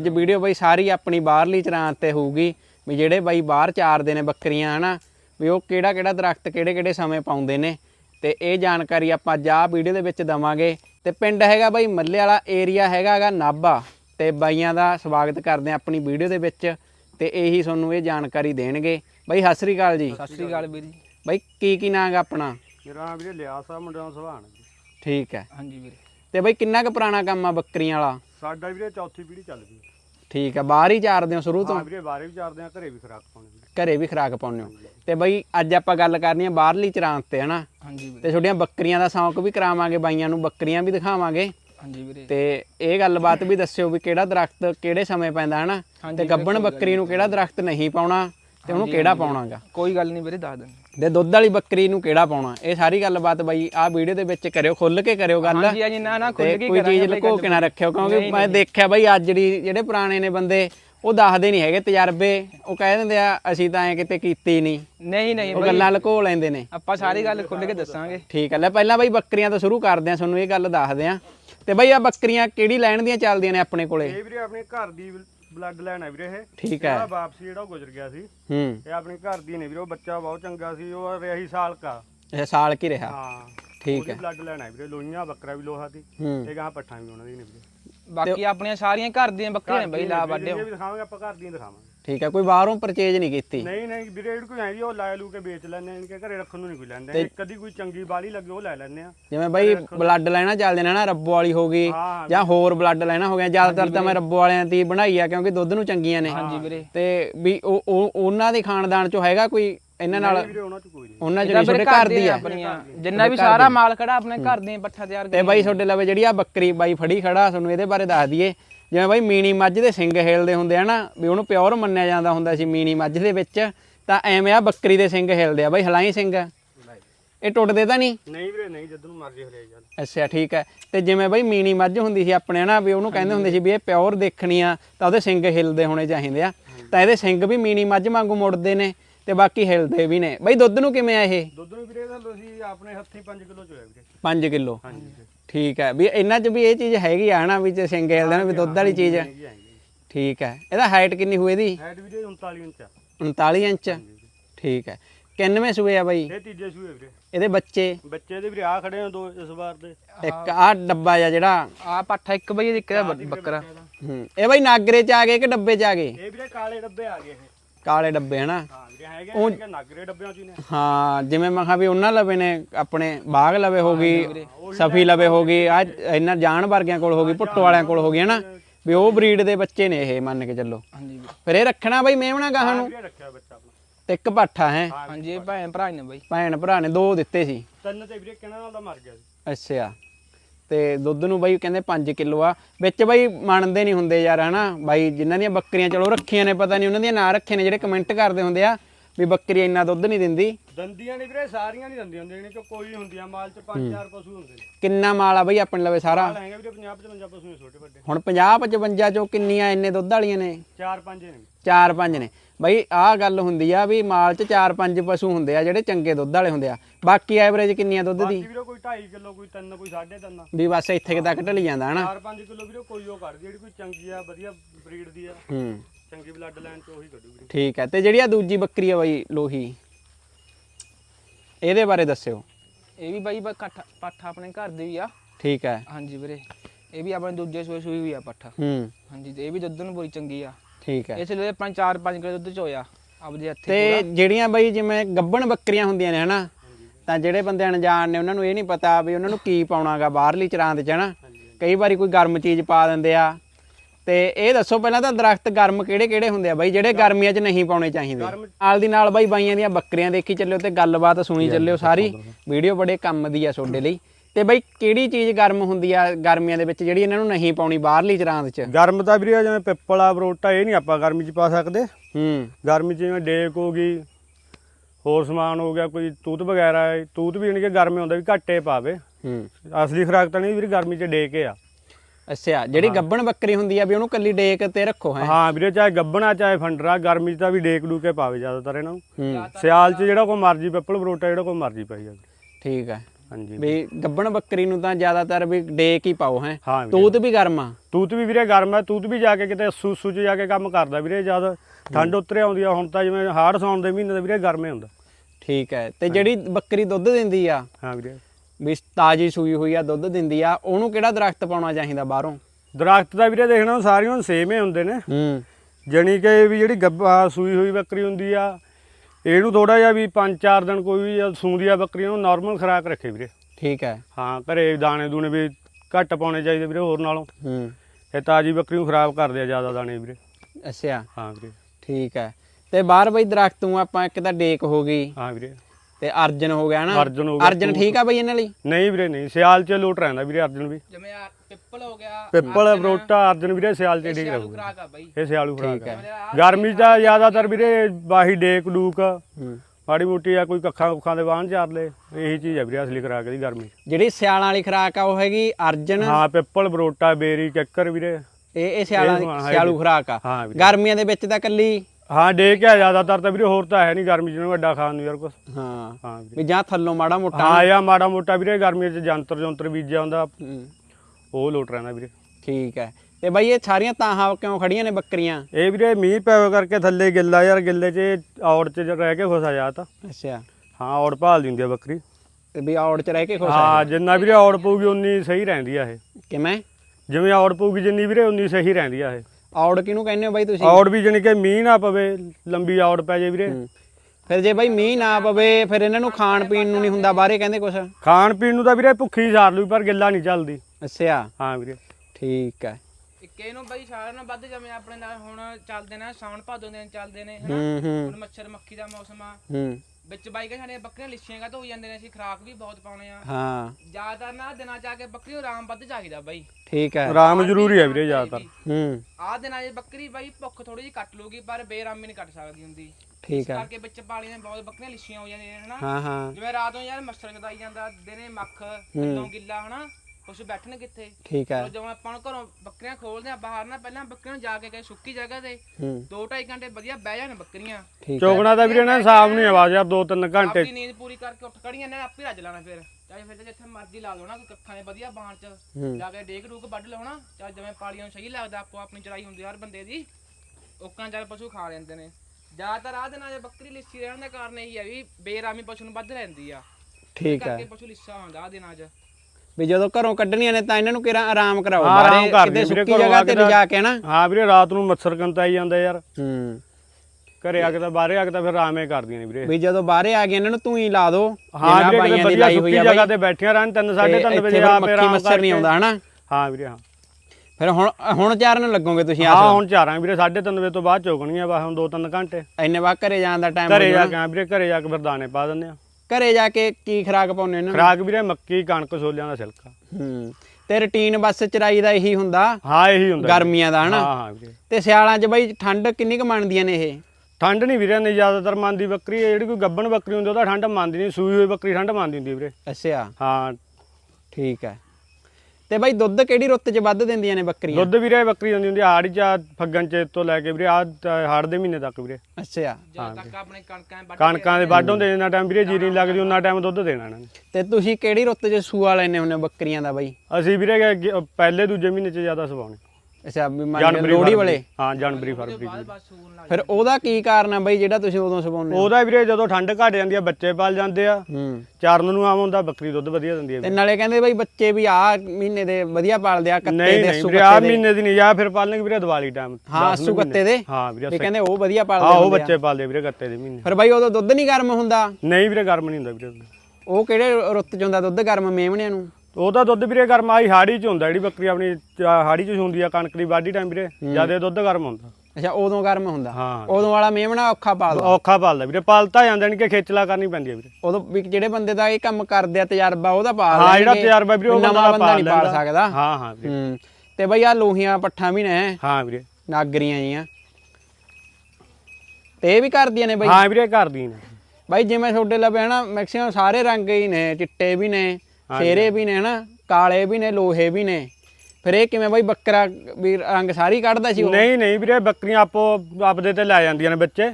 ਅੱਜ ਵੀਡੀਓ ਬਾਈ ਸਾਰੀ ਆਪਣੀ ਬਾਹਰਲੀ ਚਰਾਂ ਤੇ ਹੋਊਗੀ ਵੀ ਜਿਹੜੇ ਬਾਈ ਬਾਹਰ ਚਾਰਦੇ ਨੇ ਬੱਕਰੀਆਂ ਹਨਾ ਵੀ ਉਹ ਕਿਹੜਾ ਕਿਹੜਾ ਦਰਖਤ ਕਿਹੜੇ ਕਿਹੜੇ ਸਮੇਂ ਪਾਉਂਦੇ ਨੇ। ਤੇ ਇਹ ਜਾਣਕਾਰੀ ਆਪਾਂ ਅੱਜ ਆਹ ਵੀਡੀਓ ਦੇ ਵਿੱਚ ਦਵਾਂਗੇ। ਤੇ ਪਿੰਡ ਹੈਗਾ ਬਾਈ ਮੱਲੇ ਵਾਲਾ ਏਰੀਆ ਹੈਗਾਗਾ ਨਾਭਾ। ਤੇ ਬਾਈਆਂ ਦਾ ਸਵਾਗਤ ਕਰਦੇ ਆ ਆਪਣੀ ਵੀਡੀਓ ਦੇ ਵਿੱਚ। ਤੇ ਇਹੀ ਤੁਹਾਨੂੰ ਇਹ ਜਾਣਕਾਰੀ ਦੇਣਗੇ। ਬਾਈ ਸਤਿ ਸ੍ਰੀ ਅਕਾਲ ਜੀ। ਸਤਿ ਸ੍ਰੀ ਅਕਾਲ ਵੀਰ ਜੀ। ਬਾਈ ਕੀ ਕੀ ਨਾਂ ਗਾ ਆਪਣਾ? ਮੇਰਾ ਨਾਮ ਵੀਰੇ ਲਿਆ ਸਾਹਿਬ ਮੁੰਡਿਆਂ ਜੀ। ਠੀਕ ਹੈ। ਹਾਂਜੀ ਵੀਰੇ। ਤੇ ਬਾਈ ਕਿੰਨਾ ਕੁ ਪੁਰਾਣਾ ਕੰਮ ਆ ਬੱਕਰੀਆਂ ਵਾਲਾ? ਸਾਡਾ ਵੀਰੇ ਚੌਥੀ ਪੀੜ੍ਹੀ ਚੱਲ ਪਈ ਠੀਕ ਹੈ ਬਾਹਰ ਹੀ ਚਾਰਦੇ ਹੋ ਸ਼ੁਰੂ ਤੋਂ। ਹਾਂ ਵੀਰੇ ਬਾਰੇ ਵੀ ਚਾਰਦੇ ਆ ਘਰੇ ਵੀ ਖਰਾਕ ਪਾਉਣੇ ਵੀਰੇ ਘਰੇ ਵੀ ਖਰਾਕ ਪਾਉਂਦੇ ਹੋ। ਤੇ ਬਾਈ ਅੱਜ ਆਪਾਂ ਗੱਲ ਕਰਨੀ ਆ ਬਾਹਰਲੀ ਚਰਾਂ ਤੇ ਹਨਾ? ਹਾਂਜੀ ਵੀਰੇ। ਤੇ ਛੋਟੀਆਂ ਬੱਕਰੀਆਂ ਦਾ ਸ਼ੌਂਕ ਵੀ ਕਰਾਵਾਂਗੇ ਬਾਈਆਂ ਨੂੰ ਬੱਕਰੀਆਂ ਵੀ ਦਿਖਾਵਾਂਗੇ। ਹਾਂਜੀ ਵੀਰੇ। ਤੇ ਇਹ ਗੱਲਬਾਤ ਵੀ ਦੱਸਿਓ ਵੀ ਕਿਹੜਾ ਦਰਖਤ ਕਿਹੜੇ ਸਮੇਂ ਪੈਂਦਾ ਹਨਾ? ਤੇ ਗੱਬਣ ਬੱਕਰੀ ਨੂੰ ਕਿਹੜਾ ਦਰਖਤ ਨਹੀਂ ਪਾਉਣਾ ਤੇ ਉਹਨੂੰ ਕਿਹੜਾ ਪਾਉਣਾਗਾ? ਕੋਈ ਗੱਲ ਨਹੀਂ ਵੀਰੇ ਦੱਸ ਦਿੰਦੇ। ਤੇ ਦੁੱਧ ਵਾਲੀ ਬੱਕਰੀ ਨੂੰ ਕਿਹੜਾ ਪਾਉਣਾ? ਇਹ ਸਾਰੀ ਗੱਲਬਾਤ ਬਾਈ ਆਹ ਵੀਡੀਓ ਦੇ ਵਿੱਚ ਕਰਿਓ ਖੁੱਲ ਕੇ ਕਰਿਓ ਗੱਲ। ਹਾਂਜੀ ਹਾਂਜੀ ਨਾ ਨਾ ਖੁੱਲ ਕੇ ਕੋਈ ਚੀਜ਼ ਲੁਕੋ ਕੇ ਨਾ ਰੱਖਿਓ ਕਿਉਂਕਿ ਮੈਂ ਦੇਖਿਆ ਬਾਈ ਅੱਜ ਜਿਹੜੀ ਜਿਹੜੇ ਪੁਰਾਣੇ ਨੇ ਬੰਦੇ ਉਹ ਦੱਸਦੇ ਨਹੀਂ ਹੈਗੇ ਤਜਰਬੇ। ਉਹ ਕਹਿ ਦਿੰਦੇ ਆ ਅਸੀਂ ਤਾਂ ਐ ਕਿਤੇ ਕੀਤੀ ਨਹੀਂ। ਨਹੀਂ ਨਹੀਂ ਉਹ ਗੱਲਾਂ ਲੁਕੋ ਲੈਂਦੇ ਨੇ। ਆਪਾਂ ਸਾਰੀ ਗੱਲ ਖੁੱਲ ਕੇ ਦੱਸਾਂਗੇ। ਠੀਕ ਹੈ ਲੈ ਪਹਿਲਾਂ ਬਾਈ ਬੱਕਰੀਆਂ ਤੋਂ ਸ਼ੁਰੂ ਕਰਦੇ ਆ ਤੁਹਾਨੂੰ ਇਹ ਗੱਲ ਦੱਸਦੇ ਆ। ਤੇ ਬਾਈ ਆ ਬੱਕਰੀਆਂ ਕਿਹੜੀ ਲਾਈਨ ਦੀਆਂ ਚੱਲਦੀਆਂ ਨੇ ਆਪਣੇ ਕੋਲੇ? ਇਹ ਵੀਰੇ ਆਪਣੇ ਘਰ ਦੀ ਬਲੱਡ ਲਾਈਨ ਹੈ ਵੀਰੇ ਇਹ। ਠੀਕ ਹੈ। ਇਹਦਾ ਵਾਪਸੀ ਜਿਹੜਾ ਉਹ ਗੁਜ਼ਰ ਗਿਆ ਸੀ। ਹੂੰ। ਇਹ ਆਪਣੇ ਘਰ ਦੀ ਨੇ ਵੀਰੇ ਉਹ ਬੱਚਾ ਬਹੁਤ ਚੰਗਾ ਸੀ ਉਹ ਰਿਹਾ ਸੀ ਸਾਲ ਕਾ ਇਹ ਸਾਲ ਕੀ ਰਿਹਾ? ਹਾਂ। ਠੀਕ ਹੈ। ਬਲੱਡ ਲਾਈਨ ਹੈ ਵੀਰੇ ਲੋਹੀਆਂ ਬੱਕਰਾ ਵੀ ਲੋਹਾ ਸੀ। ਹੂੰ। ਤੇ ਗਾਂ ਪੱਠਾਂ ਵੀ ਉਹਨਾਂ ਦੀ ਨੇ ਵੀਰੇ। ਬਾਕੀ ਆਪਣੀਆਂ ਸਾਰੀਆਂ ਘਰ ਦੀਆਂ ਬੱਕਰੀਆਂ ਨੇ ਬਈ ਲਾ ਵੱਡੇ ਵੀ ਦਿਖਾਵਾਂਗੇ ਆਪਾਂ ਘਰ ਦੀਆਂ ਦਿਖਾਵਾਂਗੇ। ਠੀਕ ਹੈ ਕੋਈ ਬਾਹਰੋਂ ਪਰਚੇਜ ਨਹੀਂ ਕੀਤੀ। ਨਹੀਂ ਨਹੀਂ ਵੀਰੇ ਇਹ ਕੋਈ ਐ ਵੀ ਉਹ ਲੈ ਲੂ ਕੇ ਵੇਚ ਲੈਣੇ ਇਨਕੇ ਘਰੇ ਰੱਖਣ ਨੂੰ ਨਹੀਂ ਕੋਈ ਲੈਂਦੇ। ਇੱਕ ਅੱਧੀ ਕੋਈ ਚੰਗੀ ਬਾਲੀ ਲੱਗੇ ਉਹ ਲੈ ਲੈਣੇ ਆ। ਜਿਵੇਂ ਬਾਈ ਬਲੱਡ ਲੈਣਾ ਚੱਲਦੇ ਨੇ ਨਾ ਰੱਬੋ ਵਾਲੀ ਹੋ ਗਈ ਜਾਂ ਹੋਰ ਬਲੱਡ ਲੈਣਾ ਹੋ ਗਿਆ ਜ਼ਿਆਦਾਤਰ ਤਾਂ ਮੈਂ ਰੱਬੋ ਵਾਲਿਆਂ ਦੀ ਬਣਾਈ ਆ ਕਿਉਂਕਿ ਦੁੱਧ ਨੂੰ ਚੰਗੀਆਂ ਨੇ। ਹਾਂਜੀ ਵੀਰੇ। ਤੇ ਵੀ ਉਹ ਉਹ- ਉਹਨਾਂ ਦੇ ਖਾਨਦਾਨ ਚੋਂ ਹੈਗਾ ਕੋਈ ਇਹਨਾਂ ਨਾਲ ਵੀਰੇ ਉਹਨਾਂ ਚ ਕੋਈ ਨਹੀਂ। ਉਹਨਾਂ ਤੁਹਾਡੇ ਘਰ ਦੀ ਆ। ਆਪਣੀਆਂ ਜਿੰਨਾ ਵੀ ਸਾਰਾ ਮਾਲ ਖੜਾ ਆਪਣੇ ਘਰ ਦੀਆਂ ਪੱਠਾ ਤਿਆਰ ਤੇ ਬਾਈ ਤੁਹਾਡੇ ਲਵੇ ਜਿਹੜੀ ਆ ਬੱਕਰੀ ਬਾਈ ਫੜੀ ਖੜਾ ਤੁਹਾਨੂੰ ਇਹਦੇ ਬਾਰੇ ਦੱਸ ਦਈਏ। ਜਿਵੇਂ ਬਾਈ ਮੀਣੀ ਮੱਝ ਦੇ ਸਿੰਗ ਹਿਲਦੇ ਹੁੰਦੇ ਆ ਨਾ ਵੀ ਉਹਨੂੰ ਪਿਓਰ ਮੰਨਿਆ ਜਾਂਦਾ ਹੁੰਦਾ ਸੀ ਮੀਣੀ ਮੱਝ ਦੇ ਵਿੱਚ ਤਾਂ ਐਵੇਂ ਆ ਬੱਕਰੀ ਦੇ ਸਿੰਗ ਹਿਲਦੇ ਆ। ਬਾਈ ਹਲਾਈ ਸਿੰਘ ਇਹ ਟੁੱਟਦੇ ਤਾਂ ਨਹੀਂ? ਨਹੀਂ ਵੀਰੇ ਨਹੀਂ ਜਦੋਂ ਨੂੰ ਮਰਜ਼ੀ ਹਰਿਆ ਚੱਲ ਅੱਛਾ ਠੀਕ ਹੈ। ਤੇ ਜਿਵੇਂ ਬਾਈ ਮੀਣੀ ਮੱਝ ਹੁੰਦੀ ਸੀ ਆਪਣੇ ਨਾ ਵੀ ਉਹਨੂੰ ਕਹਿੰਦੇ ਹੁੰਦੇ ਸੀ ਵੀ ਇਹ ਪਿਓਰ ਦੇਖਣੀ ਆ ਤਾਂ ਉਹਦੇ ਸਿੰਗ ਹਿਲਦੇ ਹੋਣੇ ਚਾਹੀਦੇ ਆ। ਤਾਂ ਇਹਦੇ ਸਿੰਗ ਵੀ ਮੀਣੀ ਮੱਝ ਵਾਂਗੂ ਮੁੜਦੇ ਨੇ। ਤੇ ਬਾਕੀ ਹਿਲਦੇ ਵੀ ਨੇ। ਬਾਈ ਦੁੱਧ ਨੂੰ ਕਿਵੇਂ ਆ ਇਹ? ਦੁੱਧ ਨੂੰ ਵੀਰੇ ਤਾਂ ਅਸੀਂ ਆਪਣੇ ਹੱਥੀਂ 5 ਕਿਲੋ ਚੋਇਆ ਵੀਰੇ। 5 ਕਿਲੋ। ਹਾਂਜੀ ਠੀਕ ਹੈ। ਵੀ ਇਹਨਾਂ 'ਚ ਵੀ ਇਹ ਚੀਜ਼ ਹੈਗੀ ਆ ਹਨਾ ਵੀ ਜੇ ਸਿੰਗ ਹਿਲਦੇ ਨੇ ਵੀ ਦੁੱਧ ਵਾਲੀ ਚੀਜ਼ ਹੈ ਠੀਕ ਹੈ। ਇਹਦਾ ਹਾਈਟ ਕਿੰਨੀ ਹੋਈ ਇਹਦੀ? ਹੈਡ ਵੀਰੇ 39 ਇੰਚ ਆ। 39 ਇੰਚ। ਠੀਕ ਹੈ। ਕਿੰਨਵੇਂ ਸੂਏ ਆ ਬਾਈ? ਇਹ ਤੀਜੇ ਸੂਏ ਵੀਰੇ। ਇਹਦੇ ਬੱਚੇ? ਬੱਚੇ ਦੇ ਵੀਰੇ ਆ ਖੜੇ ਆ ਦੋ ਇਸ ਵਾਰ ਦੇ। ਇੱਕ ਆ ਡੱਬਾ ਆ ਜਿਹੜਾ ਆ ਪੱਠਾ ਇੱਕ ਬਈ ਇੱਕ ਦਾ ਬੱਕਰਾ। ਹੂੰ। ਇਹ ਬਾਈ ਨਾਗਰੇ ਚ ਆ ਗਏ ਕਿ ਡੱਬੇ ਚ ਆ ਗਏ? ਇਹ ਵੀਰੇ ਕਾਲੇ ਡੱਬੇ ਆ ਗਏ ਇਹ। ਕਾਲੇ ਡੱਬੇ ਹਨਾ? ਹਾਂ ਵੀਰੇ ਹੈਗੇ ਆ ਜਿਹੜੇ ਨਾਗਰੇ ਡੱਬਿਆਂ ਚ ਹੀ ਨੇ। ਹਾਂ ਜਿਵੇਂ ਮੈਂ ਕਿਹਾ ਵੀ ਉਹਨਾਂ ਲਵੇ ਨੇ ਆਪਣੇ ਬਾਗ ਲਵੇ ਹੋ ਗਈ ਸਫੀ ਲਵੇ ਹੋ ਗਈ ਆ ਇਹਨਾਂ ਜਾਣ ਵਰਗਿਆਂ ਕੋਲ ਹੋ ਗਈ ਪੁੱਟੋ ਵਾਲਿਆਂ ਕੋਲ ਹੋ ਗਈ ਹਨਾ? ਵੀ ਉਹ ਬਰੀਡ ਦੇ ਬੱਚੇ ਨੇ ਇਹ ਮੰਨ ਕੇ ਚੱਲੋ। ਹਾਂਜੀ ਫਿਰ ਇਹ ਰੱਖਣਾ ਬਾਈ ਮੇਵਣਾ ਗਾਹਾਂ ਨੂੰ? ਵੀਰੇ ਰੱਖਿਆ ਬੱਚਾ ਆਪਣਾ। ਤੇ ਇੱਕ ਪਾਠਾ ਹੈ? ਹਾਂਜੀ ਭੈਣ ਭਰਾ ਨੇ ਬਈ। ਭੈਣ ਭਰਾ ਨੇ ਦੋ ਦਿੱਤੇ ਸੀ। ਤਿੰਨ ਤੇ ਵੀਰੇ ਕਿਹਨਾਂ ਨਾਲ ਦਾ ਮਰ ਗਿਆ ਸੀ। ਅੱਛਾ। ਤੇ ਦੁੱਧ ਨੂੰ ਬਾਈ ਕਹਿੰਦੇ 5 ਕਿਲੋ ਆ। ਵਿੱਚ ਬਾਈ ਮੰਨਦੇ ਨਹੀਂ ਹੁੰਦੇ ਯਾਰ, ਹਨਾ? ਬਾਈ ਜਿਨ੍ਹਾਂ ਦੀਆਂ ਬੱਕਰੀਆਂ, ਚਲੋ ਰੱਖੀਆਂ ਨੇ, ਪਤਾ ਨਹੀਂ ਉਹਨਾਂ ਦੀਆਂ ਨਾਂ ਰੱਖੇ ਨੇ ਜਿਹੜੇ ਕਮੈਂਟ ਕਰਦੇ ਹੁੰਦੇ ਆ। ਵੀ ਬੱਕਰੀ ਇੰਨਾ ਦੁੱਧ ਨਹੀਂ ਦਿੰਦੀ। ਦੰਦੀਆਂ ਨੇ ਵੀਰੇ ਸਾਰੀਆਂ ਨਹੀਂ ਦੰਦੀਆਂ ਹੁੰਦੀਆਂ ਨੇ ਕਿ ਕੋਈ ਹੁੰਦੀਆਂ। ਮਾਲ ਚ ਪੰਜ ਚਾਰ ਪਸ਼ੂ ਹੁੰਦੇ ਨੇ। ਕਿੰਨਾ ਮਾਲ ਆ ਬਾਈ ਆਪਣੇ ਲਵੇ ਸਾਰਾ? ਮਾਲ ਹੈਗੇ ਵੀਰੇ 50 55 ਪਸ਼ੂ ਨੇ ਛੋਟੇ ਵੱਡੇ। ਹੁਣ 50 55 ਚੋਂ ਕਿੰਨੀਆਂ ਇੰਨੇ ਦੁੱਧ ਵਾਲੀਆਂ ਨੇ? ਚਾਰ ਪੰਜ ਨੇ। ਚਾਰ ਪੰਜ ਨੇ। ਬਾਈ ਆਹ ਗੱਲ ਹੁੰਦੀ ਆ ਵੀ ਮਾਲ 'ਚ ਚਾਰ ਪੰਜ ਪਸ਼ੂ ਹੁੰਦੇ ਆ ਜਿਹੜੇ ਚੰਗੇ ਦੁੱਧ ਵਾਲੇ ਹੁੰਦੇ ਆ। ਬਾਕੀ ਐਵਰੇਜ ਕਿੰਨੀਆਂ ਦੁੱਧ ਦੀ? ਬਾਕੀ ਵੀਰੇ ਕੋਈ 2.5 ਕਿਲੋ ਕੋਈ 3 ਕੋਈ 3.5 ਵੀ ਬਸ ਇੱਥੇ ਤੱਕ ਢਲੀ ਜਾਂਦਾ ਹਨਾ? 4-5 ਕਿਲੋ ਵੀਰੇ ਕੋਈ ਉਹ ਕੱਢਦੀ ਜਿਹੜੀ ਕੋਈ ਚੰਗੀ ਆ ਵਧੀਆ ਬਰੀਡ ਦੀ ਆ। ਹੂੰ। ਚੰਗੀ ਬਲੱਡ ਲਾਈਨ ਚ ਉਹੀ ਕੱਢੂ ਵੀਰੇ ਠੀਕ ਹੈ ਤੇ ਜਿਹੜੀ ਆ ਦੂਜੀ ਬੱਕਰੀ ਆ ਬਾਈ ਲੋਹੀ। ਇਹਦੇ ਬਾਰੇ ਦੱਸਿਓ। ਇਹ ਵੀ ਬਈ ਬ- ਕੱਠ- ਪੱਠਾ ਆਪਣੇ ਘਰ ਦੀ ਵੀ ਆ। ਠੀਕ ਹੈ। ਹਾਂਜੀ ਵੀਰੇ ਇਹ ਵੀ ਆਪਣੇ ਦੂਜੇ ਸੂਏ ਸੂਈ ਵੀ ਆ ਪੱਠਾ। ਹੂੰ। ਹਾਂਜੀ ਤੇ ਇਹ ਵੀ ਦੁੱਧ ਨੂੰ ਬੜੀ ਚੰਗੀ ਆ। ਠੀਕ ਹੈ। ਇਸ ਲਈ ਆਪਾਂ 4-5 ਕਿਲੋ ਦੁੱਧ ਚੋਇਆ ਆਪਦੇ ਹੱਥੇ ਤੇ ਜਿਹੜੀਆਂ ਬਾਈ ਜਿਵੇਂ ਗੱਬਣ ਬੱਕਰੀਆਂ ਹੁੰਦੀਆਂ ਨੇ ਹਨਾ? ਤਾਂ ਜਿਹੜੇ ਬੰਦੇ ਅਣਜਾਣ ਨੇ ਉਹਨਾਂ ਨੂੰ ਇਹ ਨਹੀਂ ਪਤਾ ਵੀ ਉਹਨਾਂ ਨੂੰ ਕੀ ਪਾਉਣਾਗਾ ਬਾਹਰਲੀ ਚਰਾਂ ਦੇ ਚ ਹਨਾ? ਕਈ ਵਾਰੀ ਕੋਈ ਗਰਮ ਚੀਜ਼ ਪਾ ਦਿੰਦੇ ਆ ਤੇ ਇਹ ਦੱਸੋ ਪਹਿਲਾਂ ਤਾਂ ਦਰਖਤ ਗਰਮ ਕਿਹੜੇ ਕਿਹੜੇ ਹੁੰਦੇ ਆ ਬਾਈ? ਜਿਹੜੇ ਗਰਮੀਆਂ 'ਚ ਨਹੀਂ ਪਾਉਣੇ ਚਾਹੀਦੇ। ਨਾਲ ਦੀ ਨਾਲ ਬਾਈ ਬਾਈਆਂ ਦੀਆਂ ਬੱਕਰੀਆਂ ਦੇਖੀ ਚੱਲਿਓ ਤੇ ਗੱਲਬਾਤ ਸੁਣੀ ਚੱਲਿਓ ਸਾਰੀ। ਵੀਡੀਓ ਬੜੇ ਕੰਮ ਦੀ ਆ ਤੁਹਾਡੇ ਲਈ। ਤੇ ਬਾਈ ਕਿਹੜੀ ਚੀਜ਼ ਗਰਮ ਹੁੰਦੀ ਆ ਗਰਮੀਆਂ ਦੇ ਵਿੱਚ ਜਿਹੜੀ ਇਹਨਾਂ ਨੂੰ ਨਹੀਂ ਪਾਉਣੀ ਬਾਹਰਲੀ ਚਰਾਂ ਦੇ ਚ? ਗਰਮ ਤਾਂ ਵੀਰੇ ਜਿਵੇਂ ਪਿੱਪਲਾ ਬਰੋਟਾ ਇਹ ਨਹੀਂ ਆਪਾਂ ਗਰਮੀ ਚ ਪਾ ਸਕਦੇ। ਹੂੰ। ਗਰਮੀ ਚ ਜਿਵੇਂ ਡੇਕ ਹੋ ਗਈ ਹੋਰ ਸਮਾਨ ਹੋ ਗਿਆ ਕੋਈ ਤੂਤ ਵਗੈਰਾ ਤੂਤ ਵੀ ਜਾਣੀ ਕਿ ਗਰਮੀ ਹੁੰਦਾ ਵੀ ਘੱਟੇ ਪਾਵੇ। ਹੂੰ। ਅਸਲੀ ਖੁਰਾਕ ਤਾਂ ਨਹੀਂ ਵੀਰੇ ਗਰਮੀ ਚ ਡੇਕ ਆ। ਅੱਛਾ ਜਿਹੜੀ ਗੱਬਣ ਬੱਕਰੀ ਹੁੰਦੀ ਆ ਵੀ ਉਹਨੂੰ ਕੱਲੀ ਡੇਕ ਤੇ ਰੱਖੋ ਹੈ? ਹਾਂ ਵੀਰੇ ਚਾਹੇ ਗੱਬਣਾ ਚਾਹੇ ਫੰਡਰਾ ਗਰਮੀ ਚ ਤਾਂ ਵੀ ਡੇਕ ਡੂਕੇ ਪਾਵੇ ਜ਼ਿਆਦਾਤਰ ਇਹਨਾਂ ਨੂੰ? ਸਿਆਲ ਚ ਜਿਹੜਾ ਕੋਈ ਮਰਜ਼ੀ ਪਿੱਪਲ ਬਰੋਟਾ ਜਿਹੜਾ ਕੋਈ ਮਰਜ਼ੀ ਪਾਈ ਜਾਵੇ। ਠੀਕ ਹੈ ਹਾਂਜੀ। ਵੀ ਗੱਬਣ ਬੱਕਰੀ ਨੂੰ ਤਾਂ ਜ਼ਿਆਦਾਤਰ ਵੀ ਡੇਕ ਹੀ ਪਾਓ ਹੈ? ਤੂਤ ਵੀ ਗਰਮ ਆ। ਤੂਤ ਵੀ ਵੀਰੇ ਗਰਮ ਹੈ ਤੂਤ ਵੀ ਜਾ ਕੇ ਕਿਤੇ ਸੂਸੂ ਚ ਜਾ ਕੇ ਕੰਮ ਕਰਦਾ ਵੀਰੇ ਜਦ ਠੰਡ ਉਤਰੇ ਆਉਂਦੀ ਆ ਹੁਣ ਤਾਂ ਜਿਵੇਂ ਹਾੜ ਸੌਣ ਦੇ ਮਹੀਨੇ ਦਾ ਵੀਰੇ ਗਰਮੇ ਹੁੰਦਾ। ਠੀਕ ਹੈ ਤੇ ਜਿਹੜੀ ਬੱਕਰੀ ਦੁੱਧ ਦਿੰਦੀ ਆ ਹਾਂ ਵੀਰੇ। ਵੀ ਤਾਜੀ ਸੂਈ ਹੋਈ ਆ ਦੁੱਧ ਦਿੰਦੀ ਆ ਉਹਨੂੰ ਕਿਹੜਾ ਦਰਖਤ ਪਾਉਣਾ ਚਾਹੀਦਾ ਬਾਹਰੋਂ? ਦਰਖਤ ਦਾ ਵੀਰੇ ਦੇਖਣਾ ਸਾਰੀਆਂ ਸੇਮ ਹੀ ਹੁੰਦੇ ਨੇ। ਹੂੰ। ਜਣੀ ਕਿ ਵੀ ਜਿਹੜੀ ਗੱਬਾ ਸੂਈ ਹੋਈ ਬੱਕਰੀ ਹੁੰਦੀ ਆ ਇਹਨੂੰ ਥੋੜਾ ਜਿਹਾ ਵੀ 5-4 ਦਿਨ ਕੋਈ ਵੀ ਸੂੰਦੀ ਆ ਬੱਕਰੀ ਨੂੰ ਨਾਰਮਲ ਖੁਰਾਕ ਰੱਖੇ ਵੀਰੇ। ਠੀਕ ਹੈ। ਹਾਂ ਘਰੇ ਦਾਣੇ ਦੂਣੇ ਵੀ ਘੱਟ ਪਾਉਣੇ ਚਾਹੀਦੇ ਵੀਰੇ ਹੋਰ ਨਾਲੋਂ। ਹੂੰ। ਇਹ ਤਾਜੀ ਬੱਕਰੀ ਨੂੰ ਖਰਾਬ ਕਰਦੇ ਆ ਜ਼ਿਆਦਾ ਦਾਣੇ ਵੀਰੇ। ਅੱਛਾ। ਹਾਂ ਵੀਰੇ। ਠੀਕ ਹੈ। ਤੇ ਬਾਹਰ ਬਈ ਦਰਖਤ ਨੂੰ ਆਪਾਂ ਇੱਕ ਤਾਂ ਡੇਕ ਹੋ ਗਈ। ਹਾਂ ਵੀਰੇ। ਤੇ ਅਰਜਨ ਹੋ ਗਿਆ ਨਾ? ਅਰਜਨ ਹੋ ਗਿਆ, ਅਰਜਨ ਠੀਕ ਆ ਬਈ ਇਹਨਾਂ ਲਈ? ਨਹੀਂ ਵੀਰੇ ਨਹੀਂ ਸਿਆਲ 'ਚ ਲੋਟ ਰਹਿੰਦਾ ਵੀਰੇ ਅਰਜਨ ਵੀ। ਜਿਵੇਂ ਆ ਪਿੱਪਲ ਹੋ ਗਿਆ ਪਿੱਪਲ ਬਰੋਟਾ ਅਰਜਨ ਵੀਰੇ ਸਿਆਲ 'ਚ ਠੀਕ ਸਿਆਲੂ ਰਹੂਗਾ ਖਰਾਕ ਆ ਬਾਈ। ਇਹ ਸਿਆਲੂ ਖਰਾਕ ਹੈ ਗਰਮੀ 'ਚ ਤਾਂ ਜ਼ਿਆਦਾਤਰ ਵੀਰੇ ਬਾਹੀ ਡੇਕ ਡੂਕ ਮਾੜੀ ਮੋਟੀ ਆ ਕੋਈ ਕੱਖਾਂ ਕੁੱਖਾਂ ਦੇ ਬਾਹਨ ਚਾਰ ਲੈ ਇਹੀ ਚੀਜ਼ ਹੈ ਵੀਰੇ ਅਸਲੀ ਖਰਾਕ ਦੀ ਗਰਮੀ। ਜਿਹੜੀ ਸਿਆਲਾਂ ਵਾਲੀ ਖੁਰਾਕ ਆ ਉਹ ਹੈਗੀ ਅਰਜਨ। ਹਾਂ ਪਿੱਪਲ ਬਰੋਟਾ ਬੇਰੀ ਕਿੱਕਰ ਵੀਰੇ। ਇਹ ਇਹ ਸਿਆਲਾਂ ਦੀ ਸਿਆਲੂ ਖੁਰਾਕ ਆ। ਗਰਮੀਆਂ ਦੇ ਵਿੱਚ ਤਾਂ ਕੱਲੀ ਹਾਂ ਡੇਕ ਆ ਜ਼ਿਆਦਾਤਰ ਤਾਂ ਵੀਰੇ ਹੋਰ ਤਾਂ ਹੈ ਨਹੀਂ ਗਰਮੀ 'ਚ ਨੂੰ ਵੱਡਾ ਖਾਣ ਨੂੰ ਯਾਰ ਕੁਛ। ਹਾਂ ਹਾਂ ਵੀਰੇ। ਵੀ ਜਾਂ ਥੱਲੋਂ ਮਾੜਾ ਮੋਟਾ ਹਾਂ ਜਾਂ ਮਾੜਾ ਮੋਟਾ ਵੀਰੇ ਗਰਮੀਆਂ 'ਚ ਜੰਤਰ ਜੰਤਰ ਬੀਜਿਆ ਹੁੰਦਾ। ਹੂੰ, ਉਹ ਲੋਟ ਰਹਿੰਦਾ ਵੀਰੇ। ਠੀਕ ਹੈ। ਤੇ ਬਈ ਇਹ ਸਾਰੀਆਂ ਤਾਹਾਂ ਕਿਉਂ ਖੜੀਆਂ ਨੇ ਬੱਕਰੀਆਂ? ਇਹ ਵੀਰੇ ਮੀਂਹ ਪਿਆ ਕਰਕੇ ਥੱਲੇ ਗਿੱਲਾ ਯਾਰ ਗਿੱਲੇ 'ਚ ਔੜ 'ਚ ਰਹਿ ਕੇ ਖੁਸ਼ ਆ ਜਾ ਤਾਂ ਅੱਛਾ। ਹਾਂ ਔੜ ਭਾਲ ਦਿੰਦੀ ਆ ਬੱਕਰੀ। ਤੇ ਵੀ ਔੜ ਚ ਰਹਿ ਕੇ ਖੁਸ਼ ਹਾਂ ਜਿੰਨਾ ਵੀਰੇ ਔੜ ਪਊਗੀ ਉਨੀ ਸਹੀ ਰਹਿੰਦੀ ਆ ਇਹ। ਕਿਵੇਂ? ਜਿਵੇਂ ਔੜ ਪਊਗੀ ਜਿੰਨੀ ਵੀਰੇ ਉਨੀ ਸਹੀ ਰਹਿੰਦੀ ਆ ਇਹ। ਔੜ ਕਿਹਨੂੰ ਕਹਿੰਦੇ ਹੋ ਬਾਈ ਤੁਸੀਂ? ਔੜ ਵੀ ਜਾਣੀ ਕਿ ਮੀਂਹ ਨਾ ਪਵੇ ਲੰਬੀ ਔੜ ਪੈ ਜੇ ਵੀਰੇ। ਫਿਰ ਜੇ ਬਾਈ ਮੀਂਹ ਨਾ ਪਵੇ ਫਿਰ ਇਹਨਾਂ ਨੂੰ ਖਾਣ ਪੀਣ ਨੂੰ ਨਹੀਂ ਹੁੰਦਾ ਬਾਹਰੇ ਕਹਿੰਦੇ ਕੁਛ? ਖਾਣ ਪੀਣ ਨੂੰ ਤਾਂ ਵੀਰੇ ਭੁੱਖੀ ਸਾਰ ਲੂ ਪਰ ਗਿੱਲਾ ਨਹੀਂ ਚੱਲਦੀ। ਅੱਛਾ। ਹਾਂ ਵੀਰੇ। ਠੀਕ ਹੈ। ਇੱਕ ਬਾਈ ਸਾਰਿਆਂ ਨਾਲ ਵੱਧ ਜਿਵੇਂ ਆਪਣੇ ਨਾਲ ਹੁਣ ਚੱਲਦੇ ਨੇ ਸਾਉਣ ਭਾਦੋਂ ਦੇ ਚੱਲਦੇ ਨੇ ਹਨਾ? ਹੁਣ ਮੱਛਰ ਮੱਖੀ ਦਾ ਮੌਸਮ ਆ। ਹੂੰ। ਵਿੱਚ ਬਾਈ ਕਹਿੰਦੇ ਸਾਡੇ ਬੱਕਰੀਆਂ ਲਿੱਛੀਆਂ ਕਾ ਹੋ ਜਾਂਦੇ ਨੇ ਅਸੀਂ ਖਰਾਕ ਵੀ ਬਹੁਤ ਪਾਉਣੇ ਆ। ਹਾਂ। ਜ਼ਿਆਦਾਤਰ ਨਾ ਦਿਨਾਂ ਚ ਆ ਕੇ ਬੱਕਰੀ ਨੂੰ ਆਰਾਮ ਵੱਧ ਚਾਹੀਦਾ ਬਾਈ। ਠੀਕ ਹੈ। ਆਰਾਮ ਜ਼ਰੂਰੀ ਹੈ ਵੀਰੇ ਜ਼ਿਆਦਾਤਰ। ਹੂੰ। ਆਹ ਦਿਨਾਂ 'ਚ ਬੱਕਰੀ ਬਾਈ ਭੁੱਖ ਥੋੜੀ ਜਿਹੀ ਕੱਟ ਲੂਗੀ ਪਰ ਬੇਰਾਮੀ ਨਹੀਂ ਕੱਟ ਸਕਦੀ ਹੁੰਦੀ। ਠੀਕ ਹੈ। ਕਰਕੇ ਵਿੱਚ ਪਾਲੀਆਂ ਬਹੁਤ ਬੱਕਰੀਆਂ ਲਿੱਛੀਆਂ ਹੋ ਜਾਂਦੀਆਂ ਨੇ ਹਨਾ? ਹਾਂ ਹਾਂ। ਜਿਵੇਂ ਰਾਤ ਨੂੰ ਯਾਰ ਮੱਛਰ ਕਦਾਈ ਜਾਂਦਾ ਦਿਨੇ ਮੱਖ ਥੱਲੋਂ ਗਿੱਲਾ ਹਨਾ? ਕੁਛ ਬੈਠਣ ਕਿੱਥੇ? ਠੀਕ ਹੈ। ਜਦੋਂ ਆਪਾਂ ਨੂੰ ਘਰੋਂ ਬੱਕਰੀਆਂ ਖੋਲਦੇ ਆ ਬਾਹਰ ਨਾ ਪਹਿਲਾਂ ਬੱਕਰੀਆਂ ਨੂੰ ਜਾ ਕੇ ਕਹੇ ਸੁੱਕੀ ਜਗ੍ਹਾ ਤੇ ਹੂੰ। 2.5 ਘੰਟੇ ਵਧੀਆ ਬਹਿ ਜਾਣ ਬੱਕਰੀਆਂ। ਚੋਗਣਾ ਤਾਂ ਵੀਰੇ ਨਾ ਸ਼ਾਮ ਨੂੰ ਆਵਾਜ਼ ਯਾਰ 2-3 ਘੰਟੇ। ਆਪਣੀ ਨੀਂਦ ਪੂਰੀ ਕਰਕੇ ਉੱਠ ਖੜੀਆਂ ਨੇ ਆਪੇ ਰੱਜ ਲੈਣਾ ਫਿਰ। ਚਾਹੇ ਫਿਰ ਜਿੱਥੇ ਮਰਜ਼ੀ ਲਾ ਲਓ ਨਾ ਕੋਈ ਕੱਖਾਂ ਦੇ ਵਧੀਆ ਬਾਣ ਚ। ਜਾ ਕੇ ਡੇਕ ਡੂਕ ਵੱਢ ਲਾਉਣਾ ਚਾਹੇ ਜਿਵੇਂ ਪਾਲੀਆਂ ਨੂੰ ਸਹੀ ਲੱਗਦਾ ਆਪੋ ਆਪਣੀ ਚੜਾਈ ਹੁੰਦੀ ਹਰ ਬੰਦੇ ਦੀ। ਓਕਾਂ ਚੱਲ ਪਸ਼ੂ ਖਾ ਲੈਂਦੇ ਨੇ। ਜ਼ਿਆਦਾਤਰ ਆਹ ਦਿਨਾਂ 'ਚ ਬੱਕਰੀ ਲਿੱਸੀ ਰਹਿਣ ਦਾ ਕਾਰਨ ਇਹੀ ਹੈ ਵੀ ਬੇਰਾਮੀ ਪਸ਼ੂ ਨੂੰ ਵੱਧ ਲੈਂਦੀ ਆ। ਠੀਕ ਹੈ ਕਰਕੇ ਪਸ਼ੂ ਲਿੱਸਾ ਹੁੰਦਾ ਆਹ ਦਿਨਾਂ 'ਚ। ਵੀ ਜਦੋਂ ਘਰੋਂ ਕੱਢਣੀਆਂ ਨੇ ਤਾਂ ਇਹਨਾਂ ਨੂੰ ਕਿਰਾ ਆਰਾਮ ਕਰਾਓ ਹਾਂ, ਆਰਾਮ ਕਰਦੀ ਕਿਤੇ ਵੀਰੇ, ਸੁੱਕੀ ਜਗ੍ਹਾ ਤੇ ਲਿਜਾ ਕੇ ਨਾ ਹਾਂ ਵੀਰੇ ਰਾਤ ਨੂੰ ਮੱਛਰ ਕੰਤਾਈ ਜਾਂਦਾ ਯਾਰ। ਹੂੰ। ਘਰੇ ਆ ਕੇ ਤਾਂ ਬਾਹਰੇ ਆ ਕੇ ਤਾਂ ਫਿਰ ਆਰਾਮੇ ਕਰਦੀਆਂ ਨੇ ਵੀਰੇ। ਵੀ ਜਦੋਂ ਬਾਹਰੇ ਆ ਗਏ ਇਹਨਾਂ ਨੂੰ ਤੂੰ ਹੀ ਲਾ ਦੋ। ਹਾਂ ਵੀਰੇ ਕਿਤੇ ਵਧੀਆ ਸੁੱਕੀ ਜਗ੍ਹਾ ਤੇ ਬੈਠੀਆਂ ਰਹਿਣ ਤਿੰਨ ਸਾਢੇ ਤਿੰਨ ਵਜੇ ਆ ਮੱਛਰ ਨਹੀਂ ਆਉਂਦਾ ਹਨਾ? ਹਾਂ ਵੀਰੇ ਹਾਂ। ਫਿਰ ਹੁਣ ਹੁਣ ਚਾਰਨ ਲੱਗੋਗੇ ਤੁਸੀਂ ਹਾਂ ਆਸ ਹੁਣ ਚਾਰਾਂ ਵੀਰੇ ਸਾਢੇ ਤਿੰਨ ਵਜੇ ਤੋਂ ਬਾਅਦ ਚੋਕਣੀਆਂ ਬਸ ਹੁਣ 2-3 ਘੰਟੇ। ਇੰਨੇ ਬਾਅਦ ਘਰੇ ਜਾਣ ਦਾ ਟਾਈਮ ਘਰੇ ਜਾ ਕੇ ਵੀਰੇ ਘਰੇ ਜਾ ਕੇ ਫਿਰ ਦਾਣੇ ਪਾ ਦਿੰਦੇ ਆ। ਘਰੇ ਜਾ ਕੇ ਕੀ ਖਰਾਕ ਪਾਉਂਦੇ ਇਹਨਾਂ ਨੂੰ? ਖਰਾਕ ਵੀਰੇ ਮੱਕੀ ਕਣਕ ਛੋਲਿਆਂ ਦਾ ਛਿਲਕਾ। ਹੂੰ। ਤੇ ਰੁਟੀਨ ਬਸ ਚਰਾਈ ਦਾ ਇਹੀ ਹੁੰਦਾ? ਹਾਂ ਇਹੀ ਹੁੰਦਾ ਗਰਮੀਆਂ ਦਾ ਹਨਾ? ਹਾਂ ਹਾਂ ਵੀਰੇ। ਤੇ ਸਿਆਲਾਂ 'ਚ ਬਾਈ ਠੰਡ ਕਿੰਨੀ ਕੁ ਮੰਨਦੀਆਂ ਨੇ ਇਹ? ਠੰਡ ਨਹੀਂ ਵੀਰੇ ਨਹੀਂ ਜ਼ਿਆਦਾਤਰ ਮੰਨਦੀ ਬੱਕਰੀ ਜਿਹੜੀ ਕੋਈ ਗੱਬਣ ਬੱਕਰੀ ਹੁੰਦੀ ਉਹਦਾ ਠੰਡ ਮੰਨਦੀ ਨਹੀਂ ਸੂਈ ਹੋਈ ਬੱਕਰੀ ਠੰਡ ਮੰਨਦੀ ਹੁੰਦੀ ਵੀਰੇ। ਅੱਛਾ। ਹਾਂ। ਠੀਕ ਹੈ। ਤੇ ਬਾਈ ਦੁੱਧ ਕਿਹੜੀ ਰੁੱਤ 'ਚ ਵੱਧ ਦਿੰਦੀਆਂ ਨੇ ਬੱਕਰੀਆਂ? ਦੁੱਧ ਵੀਰੇ ਬੱਕਰੀ ਹੁੰਦੀ ਹੁੰਦੀ ਹਾੜੀ ਚ ਫੱਗਣ ਚ ਤੋਂ ਲੈ ਕੇ ਵੀਰੇ ਆ ਹਾੜ ਦੇ ਮਹੀਨੇ ਤੱਕ ਵੀਰੇ। ਅੱਛਾ। ਜਦ ਤੱਕ ਆਪਣੇ ਕਣਕਾਂ ਵੱਢ ਕਣਕਾਂ ਦੇ ਵੱਢ ਹੁੰਦੇ ਜਿੰਨਾ ਟਾਈਮ ਵੀਰੇ ਜੀਰੀ ਨਹੀਂ ਲੱਗਦੀ ਉਹਨਾਂ ਟਾਈਮ ਦੁੱਧ ਦੇਣਾ ਇਹਨਾਂ ਨੇ। ਤੇ ਤੁਸੀਂ ਕਿਹੜੀ ਰੁੱਤ 'ਚ ਸੂਆ ਲੈਨੇ ਹੁੰਦੇ ਹੋ ਬੱਕਰੀਆਂ ਦਾ ਬਾਈ? ਅਸੀਂ ਵੀਰੇ ਪਹਿਲੇ ਦੂਜੇ ਮਹੀਨੇ ਚ ਜ਼ਿਆਦਾ ਸਵਾਉਣੇ। ਅੱਛਾ ਵੀ ਮੰਨ ਜਨਵਰੀ ਲੋਹੜੀ। ਵਾਲੇ? ਹਾਂ ਜਨਵਰੀ ਫਰਵਰੀ ਫਿਰ ਉਹਦਾ ਕੀ ਕਾਰਨ ਆ ਬਾਈ ਜਿਹੜਾ ਤੁਸੀਂ ਉਦੋਂ ਸਵਾਉਂਦੇ ਹੋ? ਉਹਦਾ ਵੀਰੇ ਜਦੋਂ ਠੰਡ ਘਟ ਜਾਂਦੀ ਆ ਬੱਚੇ ਪਲ ਜਾਂਦੇ ਆ। ਹੂੰ। ਚਾਰਨ ਨੂੰ ਆਮ ਹੁੰਦਾ ਬੱਕਰੀ ਦੁੱਧ ਵਧੀਆ ਦਿੰਦੀ ਆ ਤੇ ਨਾਲੇ ਕਹਿੰਦੇ ਬਾਈ ਬੱਚੇ ਵੀ ਆ ਮਹੀਨੇ ਦੇ ਵਧੀਆ ਪਾਲਦੇ ਆ ਕੱਤੇ ਦੇ ਨਹੀਂ ਸੂ ਵੀਰੇ ਆ ਕੱਤੇ ਦੇ। ਮਹੀਨੇ ਦੀ ਨਹੀਂ ਜਾਂ ਫਿਰ ਪਾਲਣਗੇ ਵੀਰੇ ਦੀਵਾਲੀ ਟਾਈਮ ਹਾਂ ਸੂ ਕੱਤੇ ਦੇ। ਹਾਂ ਵੀਰੇ ਕਹਿੰਦੇ ਉਹ ਵਧੀਆ ਪਾਲਦੇ ਉਹ ਆ। ਬੱਚੇ ਪਾਲਦੇ ਵੀਰੇ ਗੱਤੇ ਦੇ ਮਹੀਨੇ। ਫਿਰ ਬਾਈ ਉਦੋਂ ਦੁੱਧ ਨਹੀਂ ਗਰਮ ਹੁੰਦਾ? ਨਹੀਂ ਵੀਰੇ ਗਰਮ ਨਹੀਂ ਹੁੰਦਾ ਵੀਰੇ ਉਹ ਕਿਹੜੇ ਰੁੱਤ 'ਚ ਹੁੰਦਾ ਦੁੱਧ ਗਰਮ ਮੇਮਣਿਆਂ ਨੂੰ? ਉਹਦਾ ਦੁੱਧ ਵੀਰੇ ਗਰਮ ਆਈ ਹਾੜੀ ਚ ਹੁੰਦਾ ਜਿਹੜੀ ਬੱਕਰੀ ਆਪਣੀ ਚ- ਹਾੜੀ ਚ ਹੁੰਦੀ ਆ ਕਣਕ ਦੀ ਵਾਢੀ ਟਾਈਮ ਵੀਰੇ ਜ਼ਿਆਦਾ ਦੁੱਧ ਗਰਮ ਹੁੰਦਾ। ਅੱਛਾ ਉਦੋਂ ਗਰਮ ਹੁੰਦਾ। ਹਾਂ। ਉਦੋਂ ਵਾਲਾ ਮੇਮਣਾ ਔਖਾ ਪਾਲਦਾ। ਔਖਾ ਪਾਲਦਾ ਵੀਰੇ ਪਾਲਤਾ ਜਾਂਦਾ ਨਹੀਂ ਕਿ ਖੇਚਲਾ ਕਰਨੀ ਪੈਂਦੀ ਆ ਵੀਰੇ। ਉਦੋਂ ਵੀ ਜਿਹੜੇ ਬੰਦੇ ਦਾ ਇਹ ਕੰਮ ਕਰਦੇ ਆ ਤਜਰਬਾ ਉਹਦਾ ਪਾਲ ਹਾਂ ਜਿਹੜਾ। ਤਜਰਬਾ ਵੀਰੇ ਉਹ ਬੰਦਾ ਪਾਲ ਨਹੀਂ ਪਾਲ ਲੈਂਦਾ। ਸਕਦਾ। ਹਾਂ ਹਾਂ ਵੀਰੇ। ਹੂੰ। ਤੇ ਬਈ ਆ ਲੋਹੀਆਂ ਪੱਠਾਂ ਵੀ ਨੇ। ਹਾਂ ਵੀਰੇ। ਨਾਗਰੀਆਂ ਜੀਆਂ। ਤੇ ਇਹ ਵੀ ਕਰਦੀਆਂ ਨੇ ਬਈ? ਹਾਂ ਵੀਰੇ ਕਰਦੀ ਨੇ। ਬਾਈ ਜਿਵੇਂ ਤੁਹਾਡੇ ਲੱਭੇ ਹਨਾ ਮੈਕਸਿਮਮ ਸਾਰੇ ਰੰਗ ਹੀ ਨੇ ਚਿੱਟੇ ਵੀ ਨੇ। ਸ਼ੇਰੇ ਵੀ ਨੇ ਹਨਾ ਕਾਲੇ ਵੀ ਨੇ ਲੋਹੇ ਵੀ ਨੇ। ਫਿਰ ਇਹ ਕਿਵੇਂ ਬਾਈ ਬੱਕਰਾ ਵੀ ਰੰਗ ਸਾਰੀ ਕੱਢਦਾ ਸੀ ਉਹ? ਨਹੀਂ ਨਹੀਂ ਵੀਰੇ ਬੱਕਰੀਆਂ ਆਪੋ ਆਪਦੇ ਤੇ ਲੈ ਜਾਂਦੀਆਂ ਨੇ ਬੱਚੇ।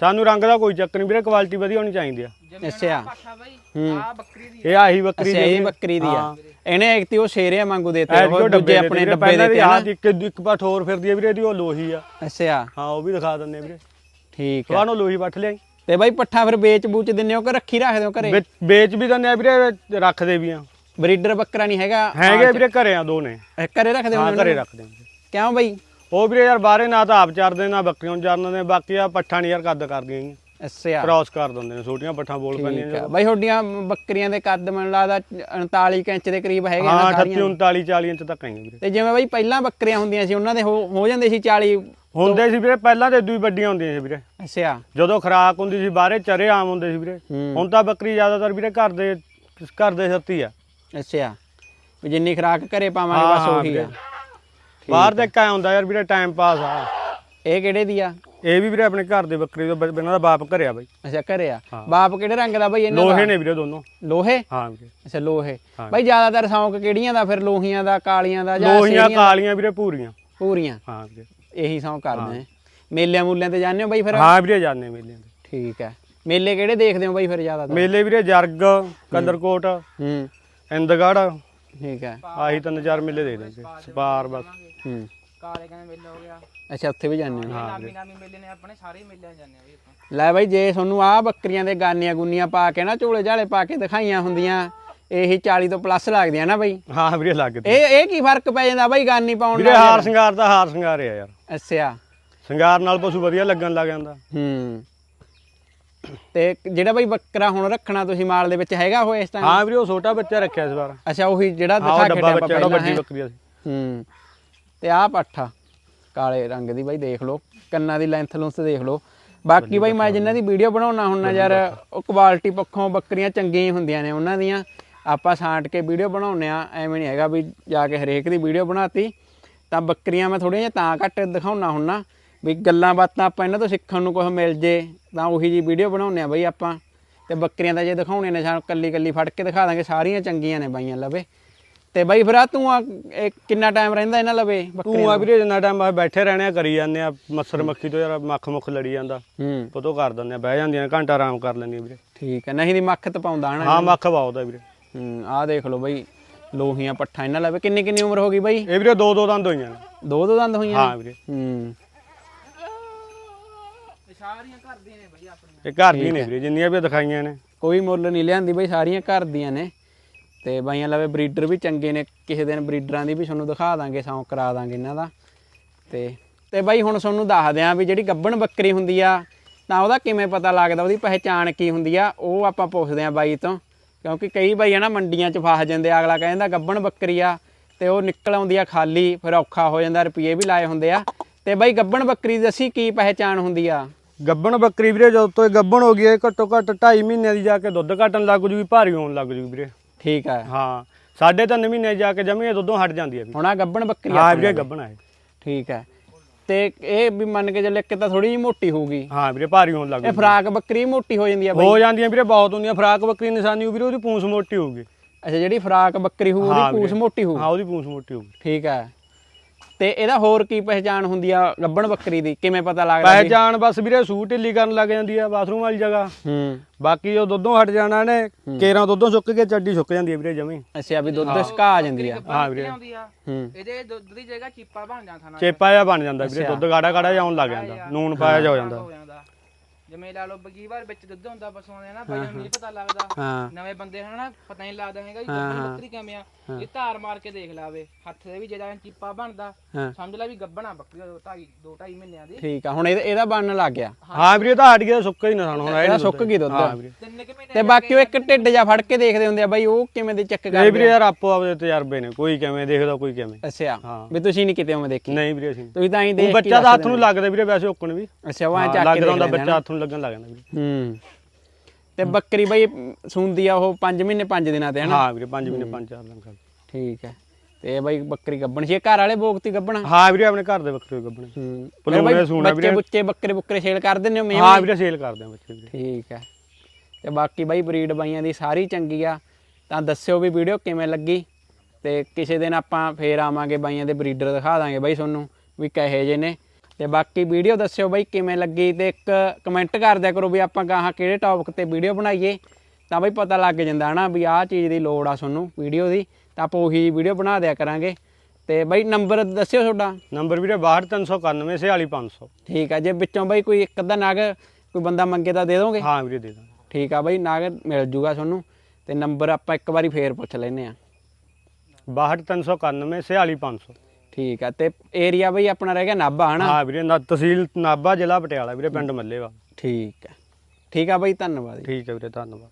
ਸਾਨੂੰ ਰੰਗ ਦਾ ਕੋਈ ਚੱਕਰ ਨਹੀਂ ਵੀਰੇ ਕੁਆਲਿਟੀ ਵਧੀਆ ਹੋਣੀ ਚਾਹੀਦੀ ਆ। ਅੱਛਾ। ਆ ਬੱਕਰੀ ਦੀ ਇਹ ਆਹੀ ਬੱਕਰੀ ਦੀ ਇਹ ਬੱਕਰੀ ਦੀ ਆ। ਇਹਨੇ ਇੱਕ ਤੀ ਉਹ ਸ਼ੇਰਿਆਂ ਵਾਂਗੂ ਦੇਤੇ ਉਹ ਦੂਜੇ ਆਪਣੇ ਡੱਬੇ ਦੇ ਤੇ ਆ ਇੱਕ ਇੱਕ ਪਾਠ ਹੋਰ ਫਿਰਦੀ ਆ ਵੀਰੇ ਇਹਦੀ ਉਹ ਲੋਹੀ ਆ। ਅੱਛਾ। ਹਾਂ ਉਹ ਵੀ ਦਿਖਾ ਦਿੰਦੇ ਆ ਵੀਰੇ। ਠੀਕ ਹੈ ਤੁਹਾਨੂੰ ਲੋਹੀ ਪੱਠ ਲਿਆਈ? ਤੇ ਬਾਈ ਪੱਠਾ ਫਿਰ ਵੇਚ ਬੂਚ ਦਿੰਨੇ ਹੋ ਕਿ ਰੱਖੀ ਰੱਖਦੇ ਹੋ ਘਰੇ? ਵੇਚ- ਵੇਚ ਵੀ ਦਿੰਦੇ ਆ ਵੀਰੇ ਰੱਖਦੇ ਵੀ ਆ। ਬਰੀਡਰ ਬੱਕਰਾ ਨਹੀਂ ਹੈਗਾ। ਹੈਗੇ ਵੀਰੇ ਘਰੇ ਆ ਦੋ ਨੇ। ਇਹ ਘਰੇ ਰੱਖਦੇ ਹੋ ਘਰੇ? ਰੱਖਦੇ ਆ। ਕਿਉਂ ਬਾਈ? ਉਹ ਵੀਰੇ ਯਾਰ ਬਾਹਰੇ ਨਾ ਤਾਂ ਆਪ ਚਰਦੇ ਨਾ ਬੱਕਰੀਆਂ ਨੂੰ ਚਰਨ ਦੇ ਬਾਕੀ ਆ ਪੱਠਾ ਨਹੀਂ ਯਾਰ ਕੱਦ ਕਰਦੀਆਂ ਜੀ ਅੱਛਾ। ਕ੍ਰਾਸ ਕਰ ਦਿੰਦੇ ਨੇ ਛੋਟੀਆਂ ਪੱਠਾਂ ਬੋਲ ਪੈਂਦੀਆਂ ਠੀਕ ਆ। ਬਾਈ ਤੁਹਾਡੀਆਂ ਬੱਕਰੀਆਂ ਦੇ ਕੱਦ ਮੈਨੂੰ ਲੱਗਦਾ 39 ਕੁ ਇੰਚ ਦੇ ਕਰੀਬ ਹੈਗੇ ਹਾਂ ਨਾ 38 ਸਾਰੀਆਂ 39 40 ਇੰਚ ਤੱਕ ਆਈਆਂ ਵੀਰੇ। ਤੇ ਜਿਵੇਂ ਬਾਈ ਪਹਿਲਾਂ ਬੱਕਰੀਆਂ ਹੁੰਦੀਆਂ ਸੀ ਉਹਨਾਂ ਦੇ ਹੋ ਹੋ ਜਾਂਦੇ ਸੀ 40 ਹੁੰਦੇ ਸੀ ਵੀਰੇ ਪਹਿਲਾਂ ਤੇ ਦੂਈ ਵੱਡੀਆਂ ਹੁੰਦੀਆਂ ਸੀ ਵੀਰੇ। ਅੱਛਾ। ਜਦੋਂ ਖਰਾਕ ਹੁੰਦੀ ਸੀ ਬਾਹਰੇ ਚਰੇ ਆਮ ਹੁੰਦੇ ਸੀ ਵੀਰੇ। ਹੁਣ ਤਾਂ ਬੱਕਰੀ ਜ਼ਿਆਦਾਤਰ ਵੀਰੇ ਘਰ ਦੇ ਘਰ ਦੇ ਸੱਤੀ ਆ। ਅੱਛਾ। ਵੀ ਜਿੰਨੀ ਖਰਾਕ ਘਰੇ ਪਾਵਾਂਗੇ ਬਸ ਉਹੀ ਆ। ਬਾਹਰ ਦੇ ਕਾ ਹੁੰਦਾ ਯਾਰ ਵੀਰੇ ਟਾਈਮ ਪਾਸ ਆ। ਇਹ ਕਿਹੜੇ ਦੀ ਆ? ਇਹ ਵੀ ਵੀਰੇ ਆਪਣੇ ਘਰ ਦੇ ਬੱਕਰੀ ਦਾ ਇਹਨਾਂ ਦਾ ਬਾਪ ਘਰੇ ਆ ਬਾਈ। ਅੱਛਾ ਘਰੇ ਆ। ਬਾਪ ਕਿਹੜੇ ਰੰਗ ਦਾ ਬਾਈ ਇਹਨਾਂ ਲੋਹੇ ਨੇ ਵੀਰੇ ਦੋਨੋਂ। ਲੋਹੇ? ਹਾਂ ਵੀਰੇ। ਅੱਛਾ ਲੋਹੇ। ਬਾਈ ਜ਼ਿਆਦਾਤਰ ਸ਼ੌਂਕ ਕਿਹੜੀਆਂ ਦਾ? ਫਿਰ ਲੋਹੀਆਂ ਦਾ ਕਾਲੀਆਂ ਦਾ ਜਾਂ ਲੋਹੀਆਂ ਕਾਲੀਆਂ ਵੀਰੇ ਪੂਰੀਆਂ। ਪੂਰੀਆਂ। ਹਾਂ ਵੀਰੇ। ਇਹੀ ਸ਼ੌਂਕ ਕਰਦੇ ਨੇ ਮੇਲਿਆਂ ਮੂਲਿਆਂ ਤੇ ਜਾਂਦੇ ਹੋ ਬਾਈ ਫਿਰ? ਹਾਂ ਵੀਰੇ ਜਾਣੇ ਮੇਲਿਆਂ ਦੇ ਠੀਕ ਹੈ। ਮੇਲੇ ਕਿਹੜੇ ਦੇਖਦੇ ਹੋ ਬਾਈ ਫਿਰ ਜ਼ਿਆਦਾਤਰ? ਮੇਲੇ ਵੀਰੇ ਜਰਗ ਕਲਰਕੋਟ ਹੂੰ। ਇੰਦਗੜ। ਠੀਕ ਹੈ। ਆਹੀ ਤਿੰਨ ਚਾਰ ਮੇਲੇ ਦੇ ਦਿੰਦੇ ਸਪਾਰ ਬਸ। ਹੂੰ। ਕਾਲੇ ਕਹਿੰਦੇ ਮੇਲਾ ਹੋ ਗਿਆ। ਅੱਛਾ ਉੱਥੇ ਵੀ ਜਾਂਦੇ ਹੋ। ਨਾਮੀ ਨਾਮੀ ਮੇਲੇ ਨੇ ਆਪਣੇ ਸਾਰੇ ਮੇਲਿਆਂ 'ਚ ਜਾਂਦੇ ਆ ਵੀ ਆਪਾਂ। ਲੈ ਬਾਈ ਜੇ ਤੁਹਾਨੂੰ ਆਹ ਬੱਕਰੀਆਂ ਦੇ ਗਾਨੀਆਂ ਗੁੰਨੀਆਂ ਪਾ ਕੇ ਨਾ ਝੋਲੇ ਝਾਲੇ ਪਾ ਕੇ ਦਿਖਾਈਆਂ ਹੁੰਦੀਆਂ ਇਹੀ 40 ਤੋਂ ਪਲੱਸ ਲੱਗਦੀਆਂ ਨਾ ਬਾਈ। ਹਾਂ ਵੀਰੇ ਲੱਗਦੇ ਇਹ ਇਹ ਕੀ ਫ਼ਰਕ ਪੈ ਜਾਂਦਾ ਬਾਈ ਗਾਨੀ ਪਾਉਣ ਵੀਰੇ ਨਾਲ ਹਾਰ ਸ਼ਿੰਗਾਰ ਦਾ ਹਾਰ ਸ਼ਿੰਗਾਰ ਆ ਯਾਰ। ਅੱਛਾ। ਸ਼ਿੰਗਾਰ ਨਾਲ ਪਸ਼ੂ ਵਧੀਆ ਲੱਗਣ ਲੱਗ ਜਾਂਦਾ। ਹੂੰ। ਤੇ ਜਿਹੜਾ ਬਾਈ ਬੱਕਰਾ ਹੁਣ ਰੱਖਣਾ ਤੁਸੀਂ ਮਾਲ ਦੇ ਵਿੱਚ ਹੈਗਾ ਉਹ ਇਸ ਟਾਈਮ ਹਾਂ ਵੀਰੇ ਉਹ ਛੋਟਾ ਬੱਚਾ ਰੱਖਿਆ ਇਸ ਵਾਰ। ਅੱਛਾ ਉਹੀ ਜਿਹੜਾ ਹਾਂ ਉਹ ਦਿਖਾ ਕੇ ਡੱਬਾ ਬੱਚਾ ਜਿਹੜਾ ਵੱਡੀ ਬੱਕਰੀ ਸੀ। ਹੂੰ। ਤੇ ਆਹ ਪੱਠਾ ਕਾਲੇ ਰੰਗ ਦੀ ਬਾਈ ਦੇਖ ਲਓ। ਕੰਨਾਂ ਦੀ ਲੈਂਥ ਲੂੰਥ ਦੇਖ ਲਓ। ਬਾਕੀ ਬਾਈ ਮੈਂ ਜਿਨ੍ਹਾਂ ਦੀ ਵੀਡੀਓ ਬਣਾਉਣਾ ਹੁੰਨਾ ਯਾਰ ਉਹ ਕੁਆਲਿਟੀ ਪੱਖੋਂ ਬੱਕਰੀਆਂ ਚੰਗੀਆਂ ਹੀ ਹੁੰਦੀਆਂ ਨੇ ਉਹਨਾਂ ਦੀਆਂ। ਆਪਾਂ ਛਾਂਟ ਕੇ ਵੀਡੀਓ ਬਣਾਉਂਦੇ ਆ ਐਵੇਂ ਨਹੀਂ ਹੈਗਾ ਵੀ ਜਾ ਕੇ ਹਰੇਕ ਦੀ ਵੀਡੀਓ ਬਣਾਤੀ। ਤਾਂ ਬੱਕਰੀਆਂ ਮੈਂ ਥੋੜ੍ਹੀਆਂ ਜਿਹੀਆਂ ਤਾਂ ਘੱਟ ਦਿਖਾਉਣਾ ਹੁੰਨਾ ਵੀ ਗੱਲਾਂ ਬਾਤਾਂ ਆਪਾਂ ਇਹਨਾਂ ਤੋਂ ਸਿੱਖਣ ਨੂੰ ਕੁਝ ਮਿਲ ਜੇ ਤਾਂ ਉਹੀ ਜੀ ਵੀਡੀਓ ਬਣਾਉਂਦੇ ਆ ਬਾਈ ਆਪਾਂ। ਤੇ ਬੱਕਰੀਆਂ ਦਾ ਜੇ ਦਿਖਾਉਣੇ ਨੇ ਸਾਨੂੰ ਕੱਲੀ ਕੱਲੀ ਫੜ ਕੇ ਦਿਖਾ ਦਾਂਗੇ ਸਾਰੀਆਂ ਚੰਗੀਆਂ ਨੇ ਬਾਈਆਂ ਲਵੇ। ਤੇ ਬਾਈ ਫਿਰ ਆ ਤੂੰ ਆ ਇਹ ਕਿੰਨਾ ਟਾਈਮ ਰਹਿੰਦਾ ਇਹਨਾਂ ਲਵੇ ਬੱਕਰੀਆਂ ਤੂੰ ਆ ਵੀਰੇ ਜਿੰਨਾ ਟਾਈਮ ਆ ਬੈਠੇ ਰਹਿਣੇ ਆ ਕਰੀ ਜਾਂਦੇ ਆ ਮੱਸਰ ਮੱਖੀ ਤੋਂ ਯਾਰ ਮੱਖ ਮੁੱਖ ਲੜੀ ਜਾਂਦਾ। ਹੂੰ। ਪਤੋ ਕਰ ਦਿੰਦੇ ਆ ਬਹਿ ਜਾਂਦੀਆਂ ਘੰਟਾ ਆਰਾਮ ਕਰ ਲੈਂਦੀਆਂ ਵੀਰੇ। ਠੀਕ ਹੈ ਨਹੀਂ ਦੀ ਮੱਖ ਤੇ ਪਾਉਂਦਾ ਹਨਾ ਹਾਂ ਮੱਖ ਪਾਉਦਾ ਵੀਰੇ। ਹੂੰ ਆਹ ਦੇਖ ਲਓ ਬਾਈ ਲੋਹੀਆਂ ਪੱਠਾ ਇਹਨਾਂ ਲਵੇ। ਕਿੰਨੀ ਕਿੰਨੀ ਉਮਰ ਹੋ ਗਈ ਬਾਈ? ਇਹ ਵੀਰੇ ਦੋ ਦੋ ਦੰਦ ਹੋਈਆਂ ਨੇ। ਦੋ ਦੋ ਦੰਦ ਹੋਈਆਂ ਹਾਂ ਵੀਰੇ। ਹੂੰ। ਇਹ ਸਾਰੀਆਂ ਘਰ ਦੀਆਂ ਨੇ ਬਈ ਆਪਣੀਆਂ। ਇਹ ਘਰ ਦੀ ਨੇ ਵੀਰੇ ਜਿੰਨੀਆਂ ਵੀ ਦਿਖਾਈਆਂ ਨੇ। ਕੋਈ ਮੁੱਲ ਨਹੀਂ ਲਿਆਂਦੀ ਬਾਈ ਸਾਰੀਆਂ ਘਰ ਦੀਆਂ ਨੇ। ਤੇ ਬਾਈਆਂ ਲਵੇ ਬਰੀਡਰ ਵੀ ਚੰਗੇ ਨੇ। ਕਿਸੇ ਦਿਨ ਬਰੀਡਰਾਂ ਦੀ ਵੀ ਤੁਹਾਨੂੰ ਦਿਖਾ ਦਾਂਗੇ ਸੌਂਕ ਕਰਾ ਦਾਂਗੇ ਇਹਨਾਂ ਦਾ। ਤੇ ਤੇ ਬਾਈ ਹੁਣ ਤੁਹਾਨੂੰ ਦੱਸ ਦਿਆਂ ਵੀ ਜਿਹੜੀ ਗੱਬਣ ਬੱਕਰੀ ਹੁੰਦੀ ਆ ਤਾਂ ਉਹਦਾ ਕਿਵੇਂ ਪਤਾ ਲੱਗਦਾ? ਉਹਦੀ ਪਹਿਚਾਣ ਕੀ ਹੁੰਦੀ ਆ? ਉਹ ਆਪਾਂ ਪੁੱਛਦੇ ਆਂ ਬਾਈ ਤੋਂ। ਕਿਉਂਕਿ ਕਈ ਬਾਈ ਆ ਨਾ ਮੰਡੀਆਂ 'ਚ ਫਸ ਜਾਂਦੇ ਆ ਅਗਲਾ ਕਹਿੰਦਾ ਗੱਬਣ ਬੱਕਰੀ ਆ ਤੇ ਉਹ ਨਿਕਲ ਆਉਂਦੀ ਆ ਖਾਲੀ ਫਿਰ ਔਖਾ ਹੋ ਜਾਂਦਾ ਰੁਪਏ ਵੀ ਲਾਏ ਹੁੰਦੇ ਆ। ਤੇ ਬਾਈ ਗੱਬਣ ਬੱਕਰੀ ਦੀ ਦੱਸੀ ਕੀ ਪਹਿਚਾਣ ਹੁੰਦੀ ਆ? ਗੱਬਣ ਬੱਕਰੀ ਵੀਰੇ ਜਦੋਂ ਤੋਂ ਇਹ ਗੱਬਣ ਹੋ ਗਈ ਇਹ ਘੱਟੋ ਘੱਟ 2.5 ਮਹੀਨਿਆਂ ਦੀ ਜਾ ਕੇ ਦੁੱਧ ਘਟਣ ਲੱਗ ਜੂਗੀ ਭਾਰੀ ਹੋਣ ਲੱਗ ਜੂਗੀ ਵੀਰੇ। ਠੀਕ ਆ। ਹਾਂ ਸਾਢੇ ਤਿੰਨ ਮਹੀਨੇ ਜਾ ਕੇ ਜਮੀ ਇਹ ਦੁੱਧੋਂ ਹਟ ਜਾਂਦੀ ਹੈ ਵੀਰੇ ਹੁਣ ਆ ਗੱਬਣ ਬੱਕਰੀ ਹਾਂ ਆਪਣੇ ਵੀਰੇ। ਗੱਬਣ ਆਏ ਠੀਕ ਹੈ। ਤੇ ਇਹ ਵੀ ਮੰਨ ਕੇ ਚੱਲੇ ਕਿ ਤਾਂ ਥੋੜੀ ਜਿਹੀ ਮੋਟੀ ਹੋਊਗੀ। ਹਾਂ ਵੀਰੇ ਭਾਰੀ ਹੋਣ ਲੱਗ ਇਹ ਫਰਾਕ ਬੱਕਰੀ ਮੋਟੀ ਹੋ ਜਾਂਦੀ ਆ ਬਾਈ। ਹੋ ਜਾਂਦੀਆਂ ਵੀਰੇ ਬਹੁਤ ਹੁੰਦੀਆਂ। ਫਰਾਕ ਬੱਕਰੀ ਨਿਸ਼ਾਨੀ ਵੀਰੇ ਉਹਦੀ ਪੂੰਛ ਮੋਟੀ ਹੋਊਗੀ। ਅੱਛਾ ਜਿਹੜੀ ਫਰਾਕ ਬੱਕਰੀ ਹੋਊ ਹਾਂ ਉਹਦੀ ਪੂਛ। ਮੋਟੀ ਹੋਊ? ਹਾਂ ਉਹਦੀ ਪੂੰਛ ਮੋਟੀ ਹੋਊਗੀ। ਠੀਕ ਹੈ ਤੇ ਇਹਦਾ ਹੋਰ ਕੀ ਪਹਿਚਾਣ ਹੁੰਦੀ ਆ ਗੱਬਣ ਬੱਕਰੀ ਦੀ? ਕਿਵੇਂ ਪਤਾ ਲੱਗਦਾ ਪਹਿਚਾਣ ਬਸ ਵੀਰੇ ਸੂਟ ਢਿੱਲੀ ਕਰਨ ਲੱਗ ਜਾਂਦੀ ਆ ਬਾਥਰੂਮ ਵਾਲੀ ਜਗ੍ਹਾ। ਹੂੰ। ਬਾਕੀ ਜੋ ਦੁੱਧੋਂ ਹਟ ਜਾਣਾ ਨੇ ਕੇਰਾਂ ਦੁੱਧੋਂ ਸੁੱਕ ਕੇ ਚੱਡੀ ਸੁੱਕ ਜਾਂਦੀ ਹੈ ਵੀਰੇ ਜਮੀ। ਅੱਛਾ ਵੀ ਦੁੱਧ ਸਕਾ ਆ ਜਾਂਦੀ ਆ। ਹਾਂ ਵੀਰੇ। ਆਉਂਦੀ ਆ ਹੂੰ। ਇਹਦੇ ਦੁੱਧ ਦੀ ਜਗ੍ਹਾ ਚੀਪਾ ਬਣ ਜਾਂਦਾ ਥਾਣਾ ਚੇਪਾ ਜਿਹਾ ਬਣ ਜਾਂਦਾ ਵੀਰੇ ਦੁੱਧ ਗਾੜਾ ਗਾੜਾ ਜਿਹਾ ਆਉਣ ਲੱਗ ਜਾਂਦਾ ਨੂਨ ਪਾਇਆ ਜਾ ਹੋ ਜਾਂਦਾ। ਜਿਵੇਂ ਲਾ ਲਓ ਬਗੀ ਵਾਰ ਵਿੱਚ ਦੁੱਧ ਹੁੰਦਾ ਪਸ਼ੂਆਂ ਦੇ ਨਾ ਬਾਈ ਨੂੰ ਨਹੀਂ ਪਤਾ ਲੱਗਦਾ। ਹਾਂ। ਨਵੇਂ ਬੰਦੇ ਹਨਾ ਪਤਾ ਨਹੀਂ ਲੱਗਦਾ ਹੈਗਾ ਵੀ ਗੱਬਣ ਬੱਕਰੀ ਕਿਵੇਂ ਆ। ਇਹ ਧਾਰ ਮਾਰ ਕੇ ਦੇਖ ਲਾਵੇ ਹੱਥ ਦੇ ਵੀ ਜਿਹੜਾ ਚੀਪਾ ਬਣਦਾ ਸਮਝ ਲੈ ਵੀ ਗੱਬਣਾ ਬੱਕਰੀ ਦੋ ਢਾਈ ਦੋ ਢਾਈ ਮਹੀਨਿਆਂ ਦੀ। ਠੀਕ ਆ ਹੁਣ ਇਹਦਾ ਇਹਦਾ ਬਣਨ ਲੱਗ ਗਿਆ। ਹਾਂ। ਵੀਰੇ ਤਾਂ ਹਟ ਗਿਆ ਸੁੱਕਾ ਹੀ ਨਾ ਹੁਣ ਇਹਦਾ ਸੁੱਕ ਗਈ ਦੁੱਧ। ਹਾਂ ਵੀਰੇ। ਤਿੰਨ ਕਿ ਮਹੀਨੇ ਤੇ ਬਾਕੀ ਉਹ ਇੱਕ ਢਿੱਡ ਜਾ ਫੜ ਕੇ ਦੇਖਦੇ ਹੁੰਦੇ ਆ ਬਾਈ ਉਹ ਕਿਵੇਂ ਦੇ ਚੈੱਕ ਇਹ ਕਰਦੇ ਵੀਰੇ ਯਾਰ ਆਪੋ ਆਪਦੇ ਤਜਰਬੇ ਨੇ ਕੋਈ ਕਿਵੇਂ ਦੇਖਦਾ ਕੋਈ ਕਿਵੇਂ। ਅੱਛਾ ਹਾਂ। ਵੀ ਤੁਸੀਂ ਨਹੀਂ ਕਿਤੇ ਉਵੇਂ ਦੇਖੀ। ਨਹੀਂ ਵੀਰੇ ਅਸੀਂ ਤੁਸੀਂ ਤਾਂ ਹੀ ਉਹ ਦੇਖ ਬੱਚਾ ਤਾਂ ਹੱਥ ਨੂੰ ਲੱਗਦਾ ਵੀਰੇ ਵੈਸੇ ਉੱਕਣ ਵੀ। ਅੱਛਾ ਉਹ ਐਂ ਚੱਕ ਲੱਗ ਕੇ ਜਾਂਦਾ ਦੇਖਦੇ ਬੱਚਾ ਹੱਥ ਨੂੰ ਲੱਗਣ ਲੱਗ ਜਾਂਦਾ ਵੀਰੇ। ਹੂੰ। ਤੇ ਬੱਕਰੀ ਬਈ ਸੂੰਦੀ ਆ ਉਹ 5 ਮਹੀਨੇ 5 ਦਿਨਾਂ ਤੇ ਹਨਾ ਹਾਂ ਵੀਰੇ 5 ਮਹੀਨੇ 5-4 ਦਿਨ ਕਰ ਠੀਕ ਹੈ। ਤੇ ਬਈ ਬੱਕਰੀ ਗੱਬਣ ਸੀ ਇਹ ਘਰ ਵਾਲੇ ਬੋਗਤੀ ਗੱਬਣਾ? ਹਾਂ ਵੀਰੇ ਆਪਣੇ ਘਰ ਦੇ ਬੱਕਰੇ ਗੱਬਣੇ। ਹੂੰ। ਪਲੂਣੇ ਸੂਣਾ ਬੱਚੇ ਵੀਰੇ। ਬੁੱਚੇ ਬੱਕਰੇ ਬੁੱਕਰੇ ਸੇਲ ਕਰ ਦਿੰਦੇ ਹੋ ਮੈਂ ਹਾਂ ਵੀਰੇ ਸੇਲ ਕਰਦੇ ਆ ਬੱਚੇ ਵੀਰੇ ਠੀਕ ਹੈ। ਤੇ ਬਾਕੀ ਬਾਈ ਬਰੀਡ ਬਾਈਆਂ ਦੀ ਸਾਰੀ ਚੰਗੀ ਆ। ਤਾਂ ਦੱਸਿਓ ਵੀ ਵੀਡੀਓ ਕਿਵੇਂ ਲੱਗੀ। ਤੇ ਕਿਸੇ ਦਿਨ ਆਪਾਂ ਫੇਰ ਆਵਾਂਗੇ ਬਾਈਆਂ ਦੇ ਬਰੀਡਰ ਦਿਖਾ ਦਾਂਗੇ ਬਾਈ ਤੁਹਾਨੂੰ ਵੀ ਕਹੇ ਜੇ ਨੇ। ਤੇ ਬਾਕੀ ਵੀਡੀਓ ਦੱਸਿਓ ਬਾਈ ਕਿਵੇਂ ਲੱਗੀ ਤੇ ਇੱਕ ਕਮੈਂਟ ਕਰ ਦਿਆ ਕਰੋ ਵੀ ਆਪਾਂ ਗਾਹਾਂ ਕਿਹੜੇ ਟੌਪਿਕ ਤੇ ਵੀਡੀਓ ਬਣਾਈਏ। ਤਾਂ ਬਈ ਪਤਾ ਲੱਗ ਜਾਂਦਾ ਹਨਾ ਵੀ ਆਹ ਚੀਜ਼ ਦੀ ਲੋੜ ਆ ਤੁਹਾਨੂੰ ਵੀਡੀਓ ਦੀ ਤਾਂ ਆਪਾਂ ਉਹੀ ਵੀਡੀਓ ਬਣਾ ਦਿਆ ਕਰਾਂਗੇ। ਤੇ ਬਾਈ ਨੰਬਰ ਦੱਸਿਓ ਤੁਹਾਡਾ। ਨੰਬਰ ਵੀਰੇ 62391 46500 ਠੀਕ ਆ ਜੇ ਵਿੱਚੋਂ ਬਾਈ ਕੋਈ ਇੱਕ ਅੱਧਾ ਨਗ ਕੋਈ ਬੰਦਾ ਮੰਗੇ ਤਾਂ ਦੇ ਦੋਗੇ? ਹਾਂ ਵੀਰੇ ਦੇ ਦਾਂਗੇ। ਠੀਕ ਆ ਬਾਈ ਨਗ ਮਿਲ ਜੂਗਾ ਤੁਹਾਨੂੰ। ਤੇ ਨੰਬਰ ਆਪਾਂ ਇੱਕ ਵਾਰੀ ਫੇਰ ਪੁੱਛ ਲੈਨੇ ਆ 62391 46500 ਠੀਕ ਆ ਤੇ ਏਰੀਆ ਬਈ ਆਪਣਾ ਰਹਿ ਗਿਆ ਨਾਭਾ ਹਨਾ? ਹਾਂ ਵੀਰੇ ਨਾ ਤਹਿਸੀਲ ਨਾਭਾ ਜ਼ਿਲ੍ਹਾ ਪਟਿਆਲਾ ਵੀਰੇ ਪਿੰਡ ਮੱਲੇਵਾ ਠੀਕ ਆ। ਠੀਕ ਆ ਬਈ ਧੰਨਵਾਦ ਜੀ। ਠੀਕ ਹੈ ਵੀਰੇ ਧੰਨਵਾਦ।